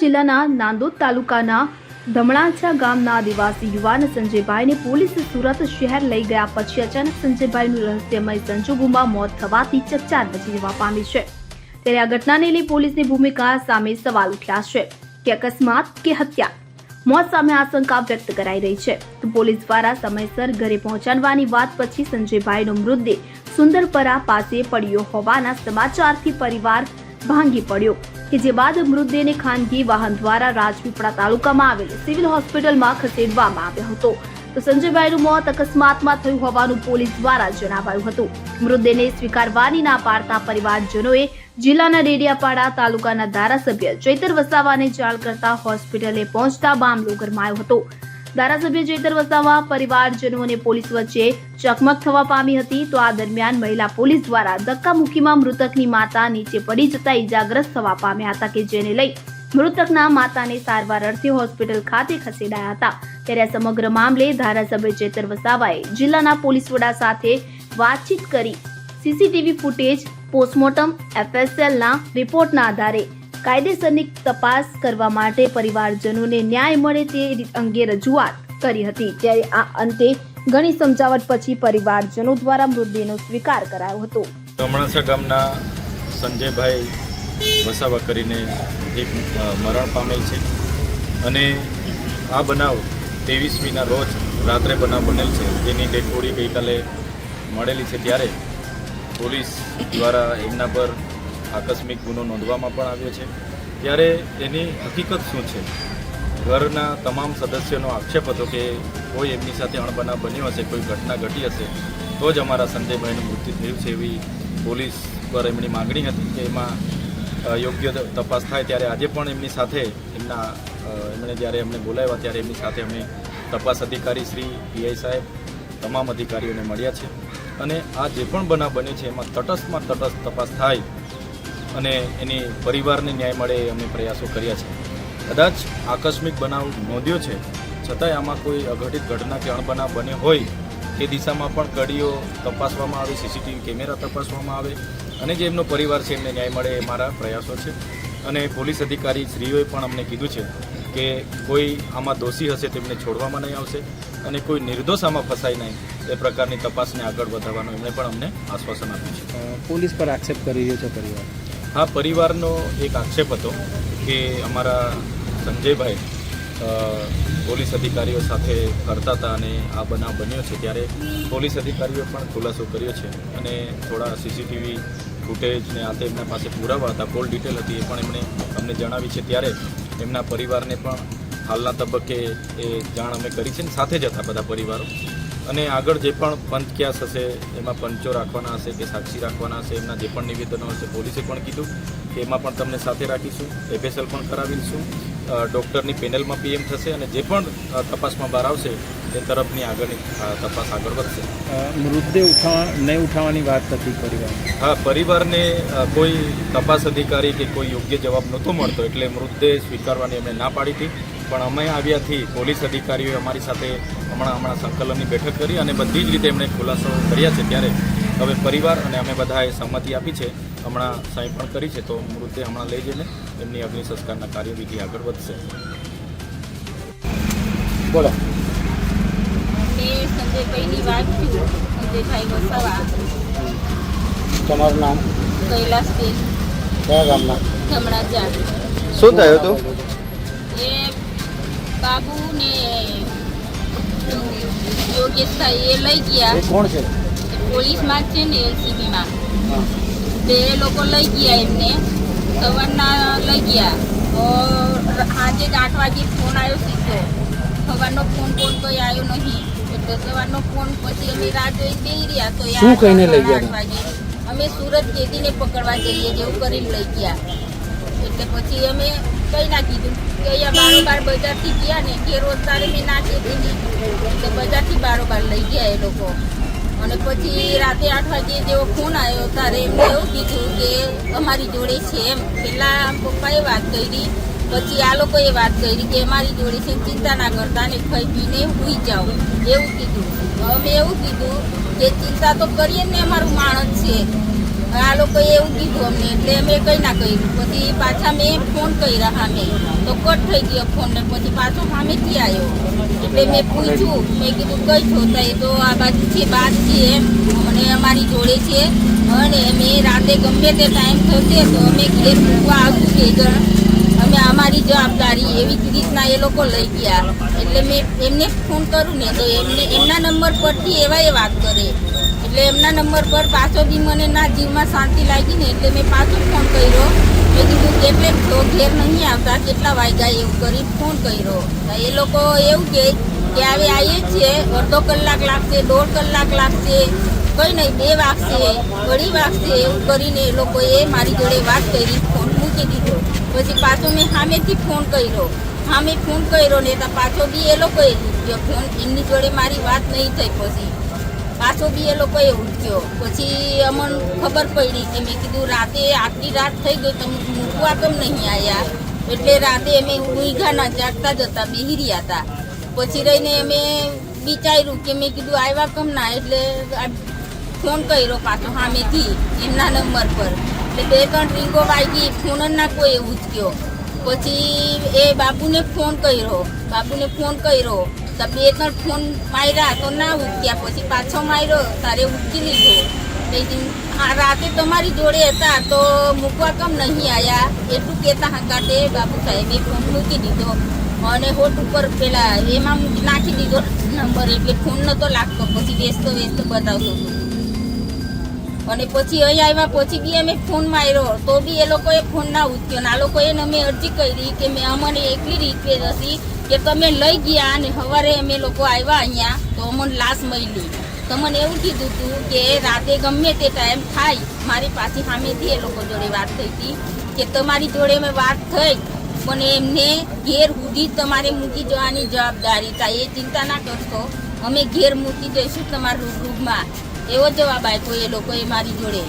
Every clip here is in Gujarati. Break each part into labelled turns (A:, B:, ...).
A: જિલ્લાના નાંદોદ તાલુકાના ધમણાછા ગામના આદિવાસી યુવાન સંજયભાઈને પોલીસે સુરત શહેર લઈ ગયા પછી અચાનક સંજયભાઈનું રહસ્યમય સંજોગોમાં મોત થવાથી ચકચાર મચી જવા પામી છે. ત્યારે આ ઘટનાને લઈ પોલીસની ભૂમિકા સામે સવાલ ઉઠ્યા છે કે અકસ્માત કે હત્યા? મોત સામે આશંકા વ્યક્ત કરાઈ રહી છે. તો પોલીસ દ્વારા સમયસર ઘરે પહોંચાડવાની વાત પછી સંજયભાઈનો મૃતદેહ સુંદરપરા પાસે પડ્યો હોવાના સમાચારથી પરિવાર ભાંગી પડ્યો. કે જે બાદ મૃતદેહને ખાનગી વાહન દ્વારા રાજપીપળા તાલુકામાં આવેલ સિવિલ હોસ્પિટલમાં ખસેડવામાં આવ્યો હતો. તો સંજયભાઈનું મોત અકસ્માતમાં થયું હોવાનું પોલીસ દ્વારા જણાવાયું હતું. મૃતદેહને સ્વીકારવાની ના પાડતા પરિવારજનોએ જિલ્લાના ડેડિયાપાડા તાલુકાના ધારાસભ્ય ચૈતર વસાવાને જાણ કરતા હોસ્પિટલે પહોંચતા મામલો ગરમાયો હતો. ધારાસભ્ય જેતર વસાવા પરિવારજનો અને પોલીસ વચ્ચે ચકમક થવા પામી હતી, તો આ દરમિયાન મહિલા પોલીસ દ્વારા ધક્કામુક્કીમાં મૃતકની માતા નીચે પડી જતા ઈજાગ્રસ્ત થવા પામ્યા હતા કે જેને લઈ મૃતકના માતાને સારવાર અર્થે હોસ્પિટલ ખાતે ખસેડાયા હતા. ત્યારે આ સમગ્ર મામલે ધારાસભ્ય ચેતર વસાવાએ જિલ્લાના પોલીસ વડા સાથે વાતચીત કરી. સીસીટીવી ફૂટેજ પોસ્ટમોર્ટમ, એફએસએલના રિપોર્ટના આધારે કાયદેસરની તપાસ કરવા માટે પરિવારજનોને ન્યાય મળે તે અંગે રજૂઆત કરી હતી. ત્યારે આ અંતે ઘણી સમજાવટ પછી પરિવારજનો દ્વારા મૃતદેહનો સ્વીકાર કરાયો હતો.
B: કમણાસા ગામના સંજયભાઈ વસાવા કરીને એક મરણ પામેલ છે અને આ બનાવ ત્રેવીસમીના રોજ રાત્રે બનાવ બનેલ છે. તેની ડેડ બોડી ગઈકાલે મળેલી છે ત્યારે પોલીસ દ્વારા એમના પર આકસ્મિક ગુનો નોંધવામાં પણ આવ્યો છે. ત્યારે એની હકીકત શું છે? ઘરના તમામ સદસ્યોનો આક્ષેપ હતો કે કોઈ એમની સાથે અણબના બન્યો હશે, કોઈ ઘટના ઘટી હશે, તો જ અમારા સંજયભાઈનું મૃત્યુ થયું છે એવી પોલીસ પર એમની માગણી હતી કે એમાં યોગ્ય તપાસ થાય. ત્યારે આજે પણ એમની સાથે એમના એમણે જ્યારે એમને બોલાવ્યા ત્યારે એમની સાથે અમે તપાસ અધિકારી શ્રી પીઆઈ સાહેબ, તમામ અધિકારીઓને મળ્યા છે. અને આ જે પણ બનાવ બન્યો છે, એમાં તટસ્થમાં તટસ્થ તપાસ થાય અને એની પરિવારને ન્યાય મળે અમે પ્રયાસો કર્યા છે. કદાચ આકસ્મિક બનાવ નોંધ્યો છે, છતાંય આમાં કોઈ અઘટિત ઘટના કે અણબનાવ બન્યો હોય, તે દિશામાં પણ કડીઓ તપાસવામાં આવે, સીસીટીવી કેમેરા તપાસવામાં આવે અને જે એમનો પરિવાર છે એમને ન્યાય મળે એ મારા પ્રયાસો છે. અને પોલીસ અધિકારી શ્રીઓએ પણ અમને કીધું છે કે કોઈ આમાં દોષી હશે તેમને છોડવામાં નહીં આવશે અને કોઈ નિર્દોષ આમાં ફસાય નહીં, એ પ્રકારની તપાસને આગળ વધારવાનું એમણે પણ અમને આશ્વાસન આપ્યું છે.
C: પોલીસ પર આક્ષેપ કરી રહ્યો છે પરિવાર.
B: હા પરિવારનો એક આક્ષેપ હતો કે અમારા સંજયભાઈ પોલીસ અધિકારીઓ સાથે કરતા હતા અને આ બનાવ બન્યો છે. ત્યારે પોલીસ અધિકારીઓએ પણ ખુલાસો કર્યો છે અને થોડા સીસીટીવી ફૂટેજ ને આ તે એમના પાસે પુરાવા હતા કોલ ડિટેલ હતી એ પણ એમણે અમને જણાવી છે. ત્યારે એમના પરિવારને પણ હાલના તબક્કે એ જાણ અમે કરી છે ને સાથે જ હતા બધા પરિવારો. અને આગળ જે પણ પંચ ક્યાસ હશે એમાં પંચો રાખવાના હશે કે સાક્ષી રાખવાના હશે એમના જે પણ નિવેદનો હશે પોલીસે પણ કીધું કે એમાં પણ તમને સાથે રાખીશું એફએસએલ પણ કરાવીશું. ડૉક્ટરની પેનલમાં પીએમ થશે અને જે પણ તપાસમાં બહાર આવશે તે તરફની આગળની તપાસ આગળ વધશે.
C: મૃતદેહ ઉઠાવવા નહીં ઉઠાવવાની વાત હતી પરિવાર
B: હા પરિવારને કોઈ તપાસ અધિકારી કે કોઈ યોગ્ય જવાબ નહોતો મળતો એટલે મૃતદેહ સ્વીકારવાની અમે ના પાડી હતી. પણ અમે આવ્યાથી પોલીસ અધિકારીઓએ અમારી સાથે હમણાં હમણાં સંકલનની બેઠક કરી અને બધી જ રીતે એમણે ખુલાસાઓ કર્યા છે. ત્યારે હવે પરિવાર અને અમે બધાએ સંમતિ આપી છે. હમણાં સાંઈ પણ કરી છે. તો મૃતદેહ હમણાં લઈ જઈને એમની અગ્નિ સંસ્કારના કાર્યવિધિ આગળ વધશે.
C: બોલો.
D: સંજયભાઈની વાત છું સંજયભાઈ વસાવા.
C: તમારું નામ?
D: કૈલાસ
C: કયા ગામના?
E: શું થયું હતું?
D: એ બાબુ ને યોગેશભાઈ એ લઈ ગયા.
C: કોણ છે?
D: પોલીસમાં છે ને એલસીબીમાં. તે એ લોકો લઈ ગયા એમને. સવારના લઈ ગયા. સાંજે આઠ વાગે ફોન આવ્યો સીધો. સવારનો ફોન કોણ કોઈ આવ્યો નહીં. એટલે સવારનો ફોન પછી અમે રાહ જોઈ રહ્યા તો
C: શું
D: આઠ
C: કહીને લઈ ગયા
D: અમે સુરત કેદીને પકડવા જઈએ જેવું કરીને લઈ ગયા. એટલે પછી અમે કઈ ના કીધું. કે અહીંયા બારોબાર બજારથી ગયા ને કે રોજ તારે મેં નાખી દીધી. એટલે બજારથી બારોબાર લઈ ગયા એ લોકો. અને પછી રાતે આઠ વાગે જેવો ફોન આવ્યો ત્યારે એમને એવું કીધું કે અમારી જોડે છે એમ. પહેલાં પપ્પાએ વાત કરી, પછી આ લોકોએ વાત કરી કે મારી જોડે છે, ચિંતા ના કરતા ને ખાઈ પીને હુઈ જાઓ. એવું કીધું. અમે એવું કીધું કે ચિંતા તો કરીએ ને, અમારું માણસ છે. આ લોકોએ એવું કીધું અમને, એટલે અમે કંઈ ના કર્યું. પછી પાછા મેં ફોન કર્યા સામે. તો કટ થઈ ગયો ફોન ને પછી પાછો સામેથી આવ્યો. એટલે મેં પૂછ્યું, મેં કીધું, કઈ છો એ તો આ બાજુ છે બાદ છે એમ. અને અમારી જોડે છે. અને મેં રાતે ગમે તે ટાઈમ થશે તો અમે ઘેર મૂકવા આવ્યું જણ અમે અમારી જવાબદારી એવી જ રીતના એ લોકો લઈ ગયા. એટલે મેં એમને ફોન કરું ને તો એમને, એમના નંબર પરથી એવા એ વાત કરે. એટલે એમના નંબર પર પાછો બી મને ના જીવમાં શાંતિ લાગી ને એટલે મેં પાછો ફોન કર્યો. મેં કીધું કેટલે તો ઘેર નહીં આવતા, કેટલા વાગ્યા એવું કરી ફોન કર્યો. એ લોકો એવું કહે કે હવે આવીએ છીએ, અડધો કલાક લાગશે, દોઢ કલાક લાગશે, કંઈ નહીં, બે વાગશે અઢી વાગશે એવું કરીને એ લોકોએ મારી જોડે વાત કરી ફોન મૂકી દીધો. પછી પાછો મેં સામેથી ફોન કર્યો. સામે ફોન કર્યો ને પાછો બી એ લોકોએ ફોન એમની જોડે મારી વાત નહીં થઈ પછી. પાછો બી એ લોકોએ ઉઠ્યો. પછી અમને ખબર પડી કે મેં કીધું, રાતે આટલી રાત થઈ ગઈ, તમે મૂકવા કેમ નહીં આવ્યા એટલે રાતે અમે ઊંઘા ના જાગતા જતા બેહી હતા. પછી રહીને અમે વિચાર્યું કે મેં કીધું આવ્યા કેમ ના? એટલે ફોન કર્યો પાછો સામેથી, એમના નંબર પર. એટલે બે ત્રણ રીંગો વાગી ફોન ના કોઈ ઉચક્યો. પછી એ બાબુને ફોન કર્યો. બાબુને ફોન કર્યો. બે ત્રણ ફોન માર્યા તો ના ઉચક્યા પછી પાછો માર્યો, તારે ઉચકી લીધો. રાતે તમારી જોડે હતા તો મૂકવા કેમ નહીં આવ્યા એટલું કહેતા હંકાતે બાપુ સાહેબે ફોન મૂકી દીધો. અને હોટ ઉપર પેલા એમાં નાખી દીધો નંબર એટલે ફોન નતો લાગતો. પછી વ્યસ્ત વ્યસ્ત બતાવતો અને પછી અહીં આવ્યા પછી બી અમે ફોન માર્યો. તો બી એ લોકોએ ફોન ના ઉચક્યો ને આ લોકોએ અમે અરજી કરી કે મેં અમને એકલી રિક્વેસ્ટ હતી. કે તમે લઈ ગયા અને સવારે અમે લોકો આવ્યા અહીંયા, તો અમને લાશ મળી તો મને એવું કીધું હતું કે રાતે ગમે તે ટાઈમ થાય, મારી પાછી સામેથી એ લોકો જોડે વાત થઈ હતી કે તમારી જોડે મેં વાત થઈ પણ એમને ઘેર સુધી તમારે મૂકી જવાની જવાબદારી થાય એ ચિંતા ના કરશો. અમે ઘેર મૂકી જઈશું તમારા રૂબરૂમાં એવો જવાબ આપ્યો એ લોકોએ મારી જોડે.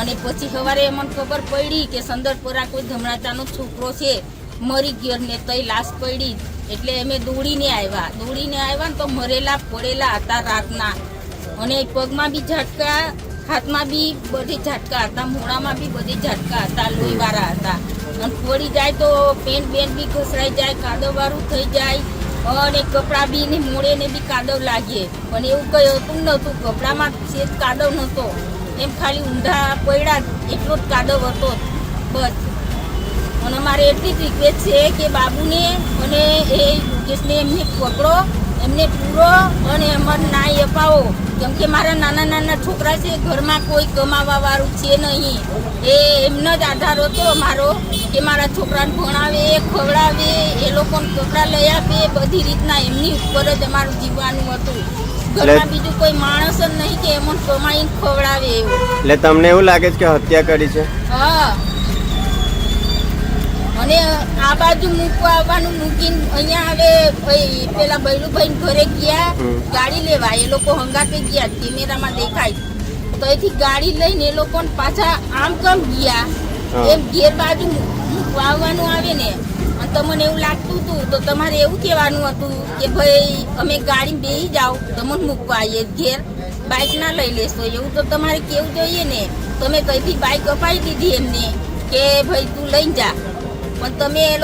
D: અને પછી સવારે મને ખબર પડી કે સંદરપુરા કોઈ ધમણાચાનો છોકરો છે મરી ગયો ને તઈ લાશ પડી. એટલે અમે દોડીને આવ્યા. દોડીને આવ્યા ને તો મરેલા પડેલા હતા રાતના. અને પગમાં બી ઝટકા, હાથમાં બી બધે ઝાટકા હતા મોડામાં બી બધે ઝાટકા હતા, લોહીવાળા હતા. અને પડી જાય તો પેન્ટ બેન્ટ બી ઘસરાઈ જાય, કાદવવાળું થઈ જાય. અને કપડાં બી ને મોડે ને બી કાદવ લાગે. પણ એવું કંઈ હતું નહોતું. કપડામાં સેજ કાદવ નહોતો. એમ ખાલી ઊંધા પડ્યા, એટલો જ કાદવ હતો. બસ. અને મારે એટલી જ રિક્વેસ્ટ છે કે બાબુને અને એ યોગેશને એમને પકડો એમને પૂરો અને એમાં નાય અપાવો. કેમ કે મારા નાના નાના છોકરા છે ઘરમાં કોઈ કમાવા વાળું છે નહીં. એ એમનો જ આધાર હતો મારો કે મારા છોકરાને ભણાવે ખવડાવે એ લોકોને કપડાં લઈ આપે બધી રીતના એમની ઉપર જ અમારું જીવવાનું હતું. ઘરમાં બીજું કોઈ માણસ જ નહીં કે એમને કમાઈને ખવડાવે એવું.
E: એટલે તમને એવું લાગે છે કે હત્યા કરી છે?
D: હા. અને આ બાજુ મૂકવા આવવાનું મૂકીને અહીંયા હવે ભાઈ પેલા બૈલુભાઈ ઘરે ગયા ગાડી લેવા. એ લોકો હંગાતે ગયા કેમેરામાં દેખાય. તો અહીંથી ગાડી લઈને એ લોકો પાછા આમ કમ ગયા? એમ ઘેર બાજુ મૂકવા આવવાનું આવે ને. અને તમને એવું લાગતું હતું તો તમારે એવું કહેવાનું હતું કે ભાઈ અમે ગાડી બેસી જાઓ તમને મૂકવા આવીએ ઘેર. બાઇક ના લઈ લેશો. એવું તો તમારે કેવું જોઈએ ને. તમે કઈથી બાઇક અપાઈ દીધી એમને કે ભાઈ તું લઈ જા.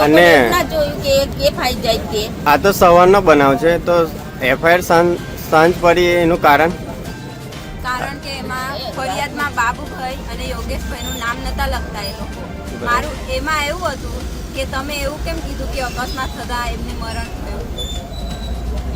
E: અને-
D: તમે જોયું કે કે ફાઈ જાય તે
E: આ તો સવારનો બનાવ છે તો એફઆઈઆર સાંજ સાંજ પડી એનું કારણ?
F: કારણ કે એમાં ફરિયાદમાં બાબુભાઈ અને યોગેશભાઈનું નામ નતા લખતા એ લોકો. મારું એમાં એવું હતું કે તમે એવું કેમ કીધું કે અકસ્માત થતા એમને મરણ થયું?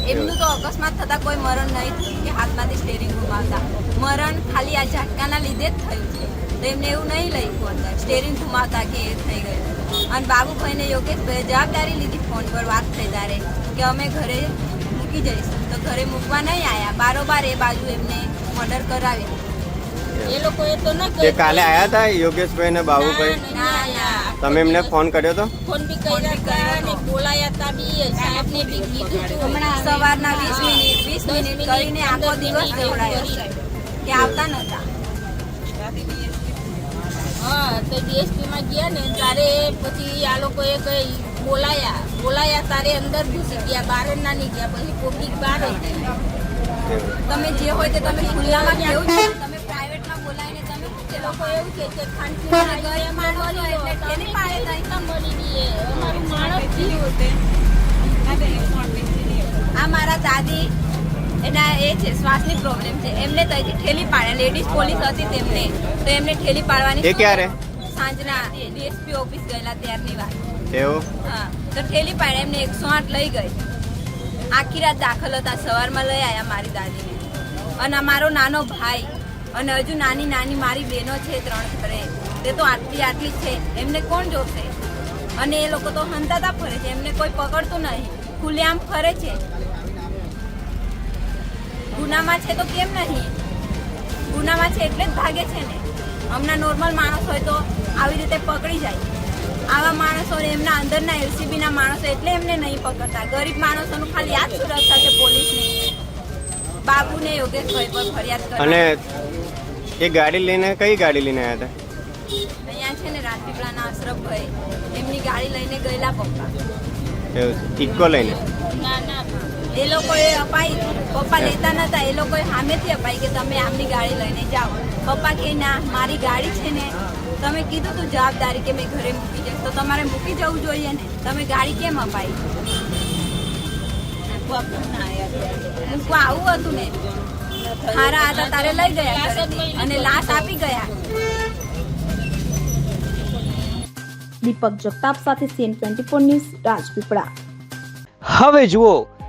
F: એમનું તો અકસ્માત થતા કોઈ મરણ નહીં થયું કે હાથમાંથી સ્ટેરિંગ ગુમાવતા મરણ ખાલી આ ઝાટકાના લીધે જ થયું છે. તો એમને એવું નહીં લખ્યું અંદર. સ્ટેરિંગ ગુમાવતા કે એ થઈ ગયું. અને બાબુભાઈને યોગેશભાઈએ જવાબદારી લીધી ફોન પર વાત થઈ તારે કે અમે ઘરે મૂકી જઈશું. તો ઘરે મૂકવા નહીં આવ્યા બારોબાર એ બાજુ એમને મર્ડર કરાવી
D: એ લોકો એ તો ના
E: કે કાલે આયા હતા યોગેશભાઈ ને બાબુભાઈ
D: ના
E: તમે એમને ફોન કર્યો તો?
D: ફોન બી કર્યા હતા અને બોલાયા હતા બી સાહેબને બી કીધું.
F: હમણાં સવારના વીસ મિનિટ વીસ
D: દસ
F: મિનિટ
D: મિનિટ,
F: કરીને આખો દિવસ
D: જોડાયો
F: કે આવતા નતા.
D: હા તો ડીએસપીમાં ગયા ને ત્યારે પછી આ લોકોએ કઈ બોલાયા. બોલાયા તારે અંદર ઘૂસી ગયા બહાર ના નહીં ગયા પછી પબ્લિક બહાર હતી.
F: તમે જે હોય તે તમે ખુલ્લામાં કેવું છે. તમે પ્રાઇવેટમાં બોલાવીને તમે
D: લોકો એવું કે
F: માણસો એટલે.
D: મળી અમારું માણસ થયું
F: આ મારા દાદી. એના એ છે શ્વાસની પ્રોબ્લેમ છે. એમને ત્યાંથી ઠેલી પાડે લેડીઝ પોલીસ હતી તેમને. તો એમને ઠેલી પાડવાની
E: એ ક્યારે?
F: સાંજના ડીએસપી ઓફિસ ગયેલા ત્યારની વાત.
E: એવું?
F: હા તો ઠેલી પાડે એમને એકસો આઠ લઈ ગઈ. આખી રાત દાખલ હતા સવારમાં લઈ આવ્યા મારી દાદીને. અને મારો નાનો ભાઈ અને હજુ નાની નાની મારી બહેનો છે ત્રણ ઘરે તે તો આટલી આટલી છે. એમને કોણ જોશે? અને એ લોકો તો હંતાતા ફરે છે. એમને કોઈ પકડતું નહીં. ખુલ્લેઆમ ફરે છે. ગુનામાં છે તો કેમ નહીં? ગુનામાં છે એટલે જ ભાગે છે ને. હમણાં નોર્મલ માણસ હોય તો આવી રીતે પકડી જાય. આવા માણસો એમના અંદરના એલસીબીના માણસો એટલે એમને નહીં પકડતા. ગરીબ માણસોનું ખાલી યાદ સુરક્ષા છે પોલીસની. બાબુને યોગેશભાઈ પર ફરિયાદ
E: અને
F: કરી
E: એ ગાડી લઈને કઈ ગાડી લઈને આવ્યા હતા?
F: અહીંયા છે ને રાજપીપળાના અશરફભાઈ. એમની ગાડી લઈને ગયેલા પપ્પા.
E: ઇક્કો લઈને?
D: ના ના
F: એ લોકોએ અપાઈ પપ્પા લેતા નતા એ લોકોએ સામેથી અપાઈ કે તમે આમની ગાડી લઈને જાઓ. પપ્પા કે ના મારી ગાડી છે ને તમે કીધું તું જવાબદારી કે મેં ઘરે મૂકી જઈશ તો તમારે મૂકી જવું જોઈએ ને? તમે ગાડી કેમ અપાઈ? મૂકવા આવું હતું ને? હારા હતા તારે લઈ ગયા અને લાશ આપી ગયા.
A: દીપક જગતાપ સાથે CN twenty four news Rajpipla.
G: હવે જુઓ